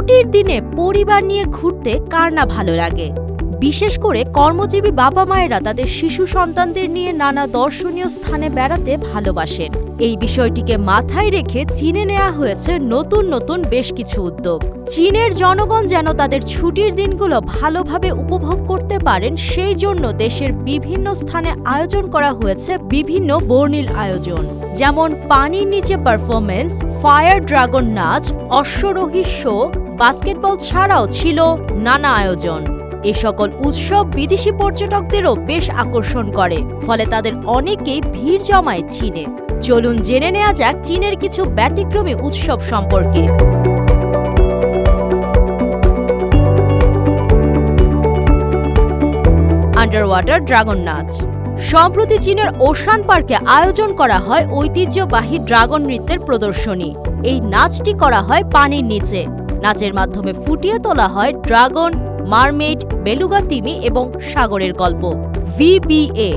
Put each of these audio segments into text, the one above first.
ছুটির দিনে পরিবার নিয়ে ঘুরতে কার না ভালো লাগে? বিশেষ করে কর্মজীবী বাবা মায়েরা তাদের শিশু সন্তানদের নিয়ে নানা দর্শনীয় স্থানে বেড়াতে ভালোবাসেন। এই বিষয়টিকে মাথায় রেখে চীনে নেওয়া হয়েছে নতুন নতুন বেশ কিছু উদ্যোগ। চীনের জনগণ যেন তাদের ছুটির দিনগুলো ভালোভাবে উপভোগ করতে পারেন, সেই জন্য দেশের বিভিন্ন স্থানে আয়োজন করা হয়েছে বিভিন্ন বর্ণিল আয়োজন। যেমন পানির নিচে পারফরমেন্স ফায়ার ড্রাগন নাচ, অশ্বরোহী শো বাস্কেটবল ছাড়াও ছিল নানা আয়োজন। এ সকল উৎসব বিদেশি পর্যটকদেরও বেশ আকর্ষণ করে, ফলে তাদের অনেকেই ভিড় জমায় চীনে। চলুন জেনে নেওয়া যাক চীনের কিছু ব্যতিক্রমী উৎসব সম্পর্কে। আন্ডার ওয়াটার ড্রাগন নাচ সম্প্রতি চীনের ওশান পার্কে আয়োজন করা হয় ঐতিহ্যবাহী ড্রাগন নৃত্যের প্রদর্শনী। এই নাচটি করা হয় পানির নিচে। নাচের মাধ্যমে ফুটিয়ে তোলা হয় ড্রাগন মারমেড বেলুগা তিমি এবং সাগরের গল্প। VBA,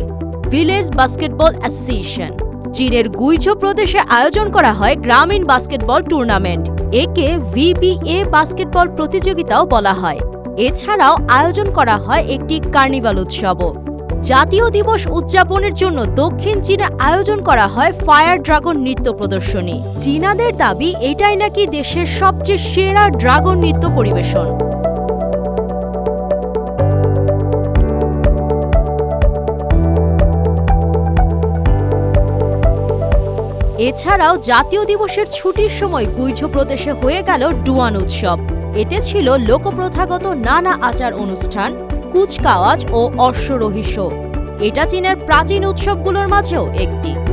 village basketball association. চীনের গুইঝো প্রদেশে আয়োজন করা হয় গ্রামীণ বাস্কেটবল টুর্নামেন্ট। একে ভিবিএ বাস্কেটবল প্রতিযোগিতাও বলা হয়। এছাড়াও আয়োজন করা হয় একটি কার্নিভাল উৎসবও। জাতীয় দিবস উদযাপনের জন্য দক্ষিণ চীনে আয়োজন করা হয় ফায়ার ড্রাগন নৃত্য প্রদর্শনী। চীনাদের দাবি, এটাই নাকি দেশের সবচেয়ে সেরা ড্রাগন নৃত্য পরিবেশন। এছাড়াও জাতীয় দিবসের ছুটির সময় গুইঝো প্রদেশে হয়ে গেল ডুয়ান উৎসব। এতে ছিল লোকপ্রথাগত নানা আচার অনুষ্ঠান কুচকাওয়াজ ও অশ্বরোহী শো এটা চীনের প্রাচীন উৎসবগুলোর মাঝেও একটি।